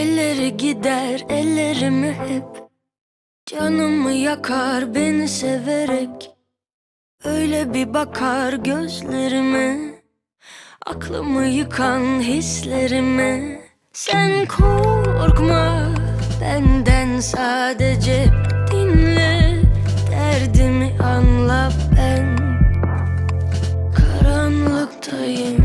Elleri gider ellerimi hep Canımı yakar beni severek Öyle bir bakar gözlerime Aklımı yıkan hislerime. Sen korkma benden sadece dinle Derdimi anla ben. Karanlıktayım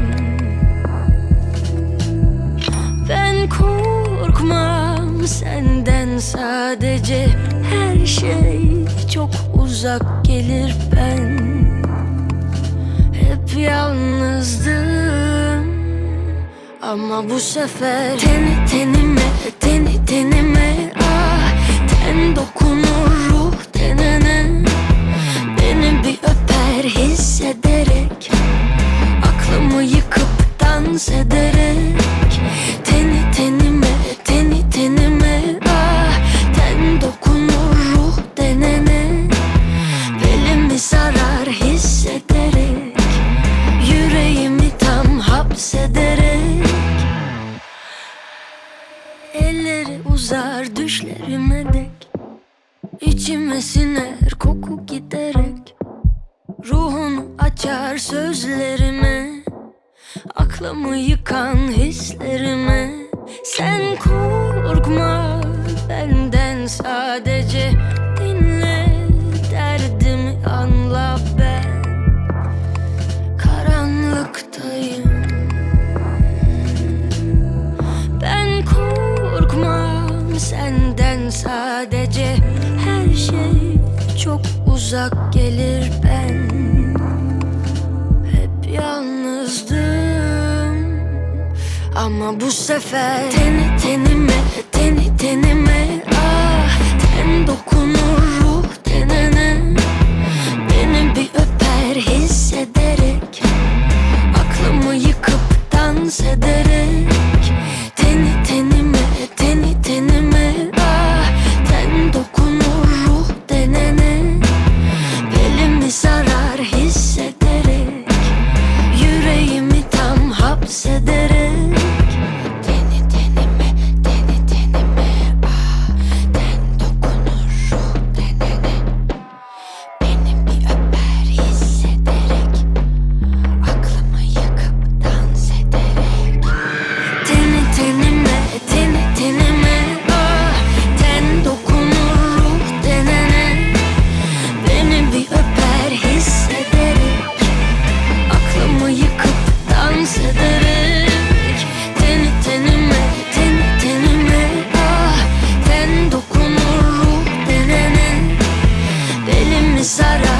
senden sadece Her şey çok uzak gelir ben. Hep yalnızdım Ama bu sefer Teni tenime, teni tenime Ah, ten dokunur ruh tenene. Beni bir öper hissederek Aklımı yıkıp dans ederek Elleri uzar düşlerime dek. İçime siner koku giderek. Ruhunu açar sözlerime. Aklımı yıkan hislerime. Sen korkma benden sadece çok uzak gelir ben. Hep yalnızdım. Ama bu sefer Teni tenime, teni tenime. Sara.